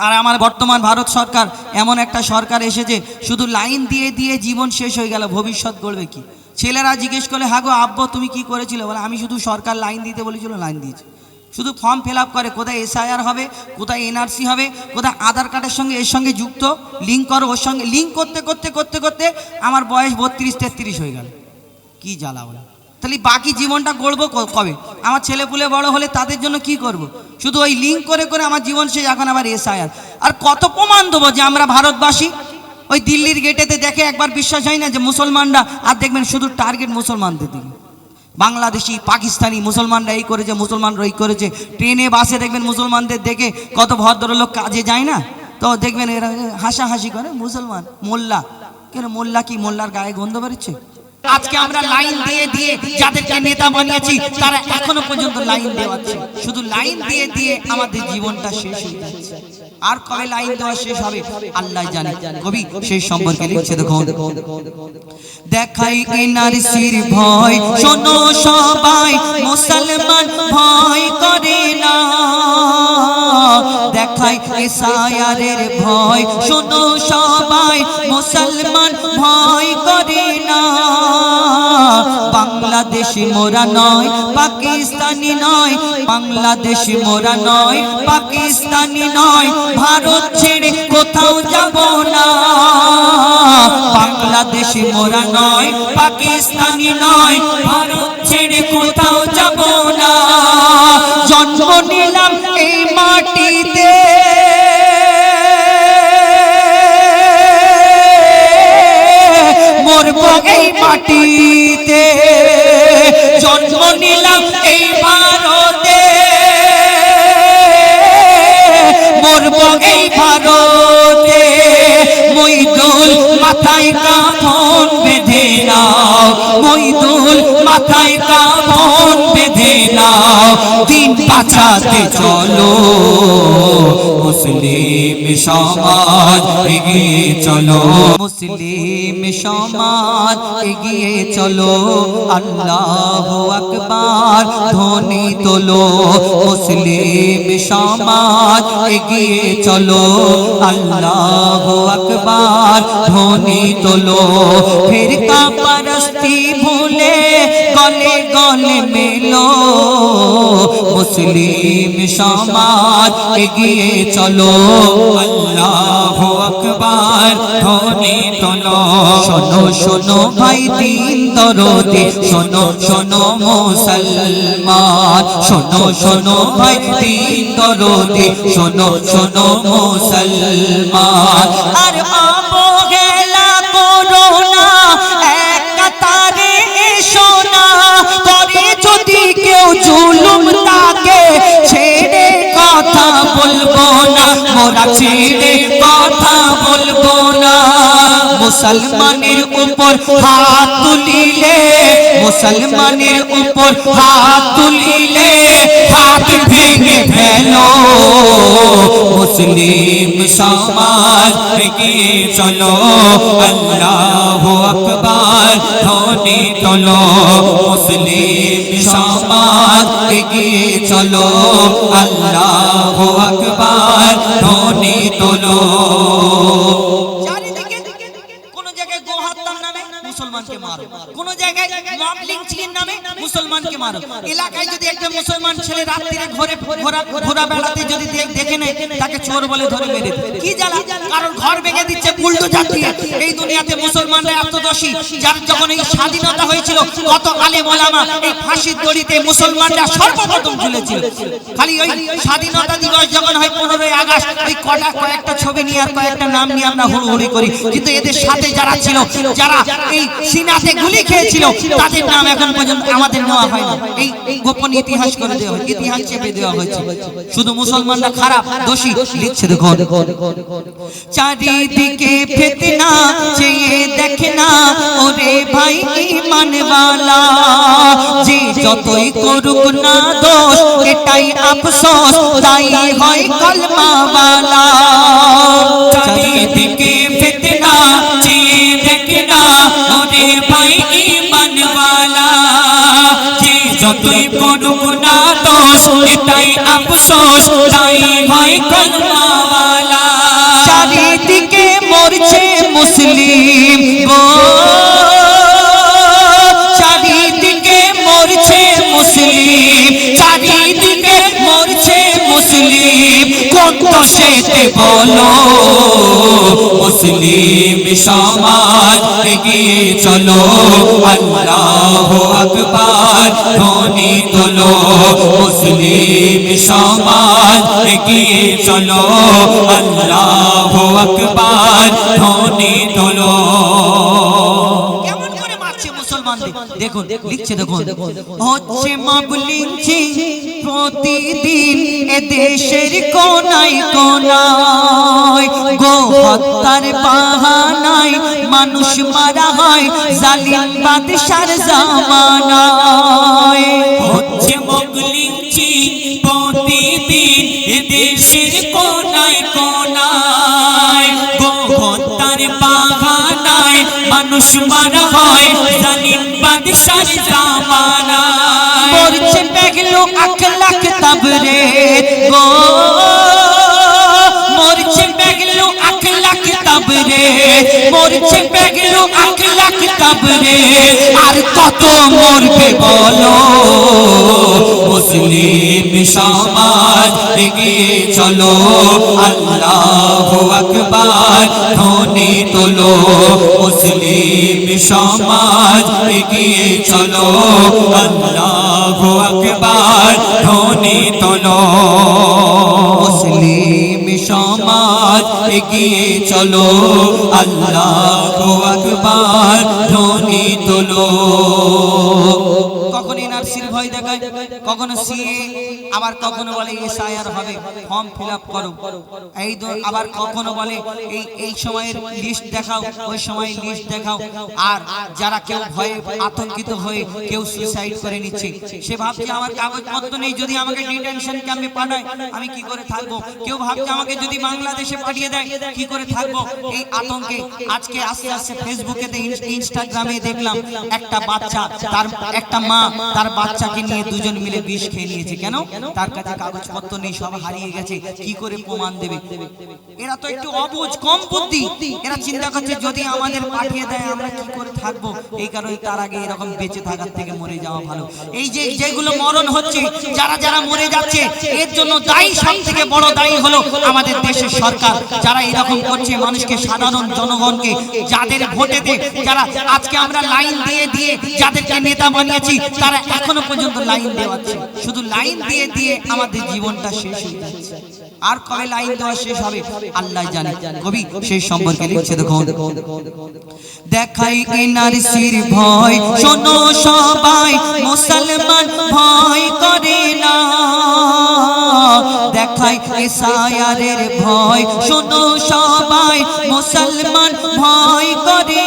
আর আমার বর্তমান ভারত সরকার এমন একটা সরকার এসেছে, শুধু লাইন দিয়ে দিয়ে জীবন শেষ হয়ে গেল, ভবিষ্যৎ গড়বে কি? ছেলেরা জিজ্ঞেস করলে হাগো আব্বু, তুমি কি করেছিলে? বলে, আমি শুধু সরকার লাইন দিতে বলেছিল, লাইন দিয়েছি। শুধু ফর্ম ফিল করে, কোথায় এসআইআর হবে, কোথায় এনআরসি হবে, কোথায় আধার কার্ডের সঙ্গে, এর সঙ্গে যুক্ত লিঙ্ক করো, ওর সঙ্গে লিঙ্ক করতে করতে করতে করতে আমার বয়স বত্রিশ তেত্রিশ হয়ে গেল। কি জ্বালা বলে। তাহলে বাকি জীবনটা গড়বো কবে? আমার ছেলে পুলে বড় হলে তাদের জন্য কি করব। শুধু ওই লিঙ্ক করে করে আমার জীবন শেষ, এখন আবার এসআইআর আর। কত প্রমাণ দেবো যে আমরা ভারতবাসী? ওই দিল্লির গেটেতে দেখে একবার বিশ্বাস হয় না যে মুসলমানরা, আর দেখবেন শুধু টার্গেট মুসলমানদের দিকে। বাংলাদেশি, পাকিস্তানি মুসলমানরা এই করেছে, মুসলমানরা এই করেছে। ট্রেনে, বাসে দেখবেন মুসলমানদের দেখে কত ভদ্রলোক কাজে যায় না? তো দেখবেন এরা হাসাহাসি করে, মুসলমান, মোল্লা। কেন মোল্লা কি, মোল্লার গায়ে গন্ধ বেরোচ্ছে? আজকে আমরা লাইন দিয়ে দিয়ে যাদেরকে নেতা বানিয়েছি, তারা এখনও পর্যন্ত লাইন দেওয়াচ্ছে শুধু লাইন দিয়ে দিয়ে আমাদের জীবনটা শেষ হয়ে যাচ্ছে। আর কবে লাইন দেওয়া শেষ হবে, আল্লাহ জানে। কবি, সেই সম্পর্কে লিখছে, দেখুন। দেখাই এনআরসির ভয়, শোনো সবাই, মুসলমান ভয় করে না। দেখাই এসআইআরের ভয়, শোনো সবাই, মুসলমান ভয় করে বাংলাদেশ মোরা নয়, পাকিস্তানি নয়, বাংলাদেশি মোরা নয়, পাকিস্তানি নয়, ভারত ছেড়ে কোথাও যাব না। বাংলাদেশি মোরা নয়, পাকিস্তানি নয়, ভারত ছেড়ে কোথাও যাব না। জন্ম নিলাম এই মাটিতে। মরব এই মাটিতে। জন্ম নিলাম এই ভারতে। মরব এই ভারতে। মইদুল মাথায় কাফন বেঁধে নাও। মইদুল মাথায় কাফন বেঁধে নাও। দিন পাছাতে চলো। মুসলিম সমাজ এগিয়ে চলো। মুসলিম সমাজ এগিয়ে চলো। আল্লাহ আকবার ধ্বনি তোলো। মুসলিম সমাজ এগিয়ে চলো। আল্লাহ আকবার ধ্বনি তোলো। ফিরকা পরস্তি ভুলে গলে গলে মেলো। মুসলিম সমাজ এগিয়ে চলো। আল্লাহ আকবার ধ্বনি তোলো শোনো শোনো ভাই দিন দরদে, শোনো শোনো মুসলমান। শোনো শোনো ভাই দিন দরদে, শোনো শোনো মুসলমান। আর অবহেলা করো না এক কাতারে এসো করে যদি কেউ জুলুম তাকে ছেড়ে কথা বলব না, মোরা ছেড়ে কথা বলব না। মুসলমানের উপর হাত তুলিলে মুসলমানের উপর হাত তুলিলে হাত ভেঙে ফেলো মুসলিম সমাজ এগিয়ে চলো আল্লাহ আকবার ধ্বনি তোলো মুসলিম সমাজ এগিয়ে চলো আল্লাহ আকবার ধ্বনি তোলো মুসলমানকে মারো। এলাকায় যদি একটা মুসলমান ছেলে রাত্রিরে ঘরে বেড়াতে যদি দেখে নেয়, তাকে চোর বলে ধরে মেরে কি ঘর ভেঙে দিচ্ছে উল্টো দিয়ে এই দুনিয়াতে মুসলমানরা এত দোষী যার যখন এই স্বাধীনতা হয়েছিল, কত আলেম ওলামা এই ফাঁসির দড়িতে মুসলমানরা সর্বপ্রথম ঝুলেছিল। খালি ওই স্বাধীনতা দিবস যখন হয় পনেরোই আগস্ট, ওই কটা কয়েকটা ছবি নিয়ে আর কয়েকটা নাম নিয়ে আমরা হুড়োহুড়ি করি। কিন্তু এদের সাথে যারা ছিল, যারা এই সিনাতে গুলি খেয়েছিল, তাদের নাম এখন পর্যন্ত আমাদের নেওয়া হয় না এই গোপন ইতিহাস করে দেওয়া হয় ইতিহাস চেপে দেওয়া হয়েছে। শুধু মুসলমানরা খারাপ দোষী লিখছে দেখো চারিদিকে ফেতনা চেয়ে দেখে না। ওরে ভাই ইমানওয়ালা যে যতই করুক না দোষ এটাই আফসোস তাই হয় কলমাওয়ালা। চারিদিকে ফিতনা চেয়ে দেখনা ওরে ভাই ইমানওয়ালা যে যতই করুক না আফসোস এটাই আফসোস, তাই ভাই কলমাওয়ালা চারিদিকে মরছে মুসলিম বো চারিদিকে মরছে মুসলিম, চারিদিকে মরছে মুসলিম। কোন দোষেতে বলো। মুসলিম সমাজ এগিয়ে চলো আল্লাহ আকবার ধ্বনি তোলো মুসলিম সমাজ এগিয়ে চলো আল্লাহ আকবার ধ্বনি তোলো কেমন করে মারছে মুসলমানদের। দেখুন লিখছে দেখুন হচ্ছে মাবলিঞ্চি প্রতিদিন এ দেশের কোনায় কোনায় গো হত্যার বাহানায় মানুষ মারা হয় জালিম বাদশার জামানায়। হচ্ছে মগলিঞ্চি প্রতিদিন এ দেশের কোনায় কোনায়। গোহত্যার বাগানায় মানুষ মারা হয় জালিম বাদশাহ জামানায় মরছে পেগলো আখ লাখ তাবরে মরছে পেগলো আখ লাখ আর কত মরবে বলো? মুসলিম সমাজ এগিয়ে চলো। আল্লাহ আকবার, ধ্বনি তোলো। মুসলিম সমাজ এগিয়ে চলো। আল্লাহ আকবার, ধ্বনি তোলো। এগিয়ে চলো আল্লাহ আকবার ধ্বনি তোলো। কখনো এনআরসির ভয় দেখায়। কখনো সিএ আবার কখনো বলে এসআইআর হবে ফর্ম ফিল আপ করো। এই আবার কখনো বলে এই এই সময়ের লিস্ট দেখাও ওই সময় লিস্ট দেখাও। আর যারা কেউ ভয়ে আতঙ্কিত হয়ে কেউ সুইসাইড করে নিচ্ছে সে ভাবছে আমার কাগজপত্র নেই যদি আমাকে ডিটেনশন ক্যাম্পে পাঠায় আমি কি করে থাকব? কেউ ভাবছে আমাকে যদি বাংলাদেশে পাঠিয়ে দেয় কি করে থাকব? এই আতঙ্কে আজকে আস্তে আস্তে ফেসবুকে ইনস্টাগ্রামে দেখলাম একটা বাচ্চা তার একটা মা তার বাচ্চাকে নিয়ে দুজন মিলে বিষ খেয়ে নিয়েছে কেন? তার কাছে কাগজপত্র নেই, সব হারিয়ে গেছে। কি করে প্রমাণ দেবে? এরা তো একটু অবুঝ কম বুদ্ধি। এরা চিন্তা করছে, যদি আমাদের পাঠিয়ে দেয়, আমরা কি করে থাকব? এই কারণে তার আগে এরকম বেঁচে থাকার থেকে মরে যাওয়া ভালো। এই যে, যেগুলো মরণ হচ্ছে, যারা যারা মরে যাচ্ছে, এর জন্য দায়ী সব থেকে বড় দায়ী হলো আমাদের দেশের সরকার। যারা এরকম করছে, মানুষকে, সাধারণ জনগণকে, যাদের ভোটেতে, যারা আজকে আমরা লাইন দিয়ে দিয়ে যাদেরকে নেতা বানিয়েছি, তারা এখনও পর্যন্ত লাইন দেওয়াচ্ছে শুধু লাইন দিয়ে দিয়ে আমাদের জীবনটা শেষ হয়ে যাচ্ছে। আর কবে লাইন দেওয়া শেষ হবে, আল্লাহ জানে। কবি, সেই সম্পর্কে লিখছে, দেখুন। দেখাই এনআরসির ভয়, শোনো সবাই, মুসলমান ভয় করে না। দেখাই এসআইআরের ভয়, শোনো সবাই, মুসলমান ভয় করে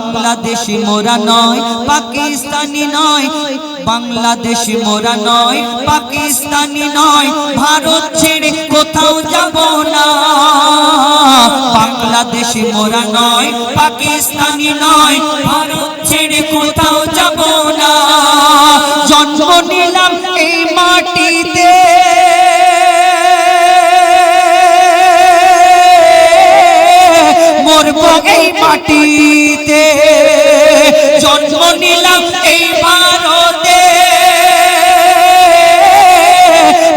বাংলাদেশ মোরা নয়, পাকিস্তানি নয়। বাংলাদেশি মোরা নয়, পাকিস্তানি নয়। ভারত ছেড়ে কোথাও যাব না। বাংলাদেশি মোরা নয়, পাকিস্তানি নয়। ভারত ছেড়ে কোথাও যাব না। জন্ম নিলাম এই মাটিতে। মরব এই মাটিতে। জন্ম নিলাম এই ভারতে।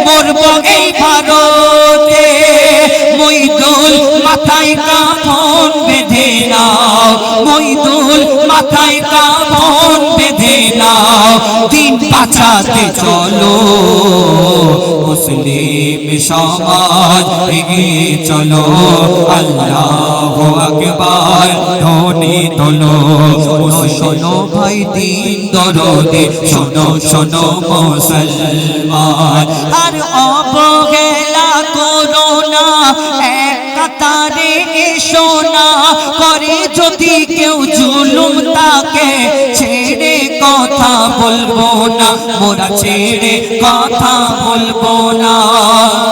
মরব এই ভারতে। মইদুল মাথায় কাফন বেঁধে নাও। মইদুল মাথায় কাফন নাও দিন বাঁচাতে চলো। মুসলিম সমাজ এগিয়ে চলো। আল্লাহ আকবার, ধ্বনি তোলো। শোনো ভাই, দিন দরদে। শোনো শোনো মুসলমান। আর অবহেলা করো না, এক কাতারে এসো না। করে যদি কেউ জুলুম তাকে ছেড়ে বলব না, মোরা ছেড়ে কথা বলব না।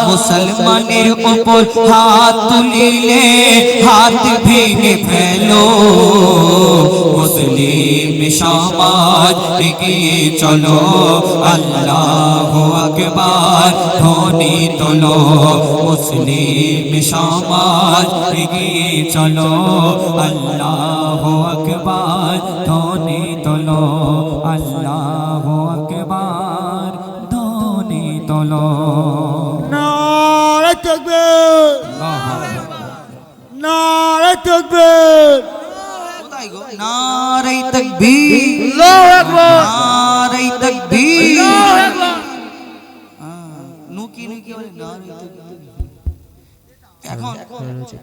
মুসলমানের উপর হাত তুলিলে হাত ভেঙে ফেলো। মুসলিম সমাজ এগিয়ে চলো, আল্লাহ আকবার ধ্বনি তোলো। মুসলিম সমাজ এগিয়ে চলো, আল্লাহ আকবার ধ্বনি নারে তকবীর। নারে তকবীর। নারে তকবীর। আল্লাহু আকবার। নারে এখন হ্যাঁ,